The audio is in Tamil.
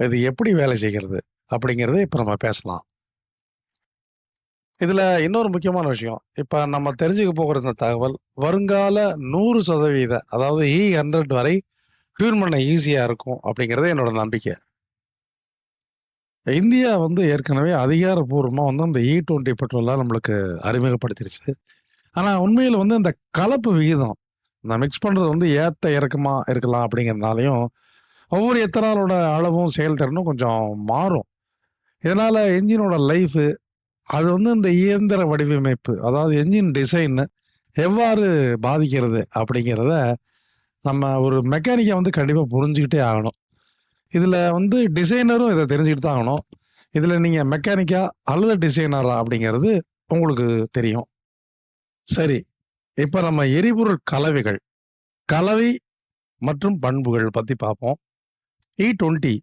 இது எப்படி வேலை செய்கிறது அப்படிங்கிறத இப்போ நம்ம பேசலாம். இதில் இன்னொரு முக்கியமான விஷயம். இப்போ நம்ம தெரிஞ்சுக்க போகிற இந்த தகவல் வருங்கால நூறு சதவீத அதாவது e இ ஹண்ட்ரட் வரை டியூன் பண்ண ஈஸியாக இருக்கும் அப்படிங்கிறது என்னோட நம்பிக்கை. இந்தியா வந்து ஏற்கனவே அதிகாரப்பூர்வமாக வந்து அந்த e இ டுவெண்ட்டி பெட்ரோல்லாம் நம்மளுக்கு அறிமுகப்படுத்திருச்சு. ஆனால் உண்மையில் வந்து இந்த கலப்பு விகிதம் நான் மிக்ஸ் பண்ணுறது வந்து ஏற்ற இறக்கமாக இருக்கலாம் அப்படிங்கிறதுனாலையும் ஒவ்வொரு எத்தனாலோட அளவும் செயல்திறனும் கொஞ்சம் மாறும். இதனால் என்ஜினோட லைஃபு அது வந்து இந்த இயந்திர வடிவமைப்பு அதாவது என்ஜின் டிசைன் எவ்வாறு பாதிக்கிறது அப்படிங்கிறத நம்ம ஒரு மெக்கானிக்கை வந்து கண்டிப்பாக புரிஞ்சுக்கிட்டே ஆகணும். இதில் வந்து டிசைனரும் இதை தெரிஞ்சுக்கிட்டு தான் ஆகணும். இதில் நீங்கள் மெக்கானிக்கா அல்லது டிசைனரா அப்படிங்கிறது உங்களுக்கு தெரியும். சரி இப்போ நம்ம எரிபொருள் கலவைகள் கலவை மற்றும் பண்புகள் பற்றி பார்ப்போம். T twenty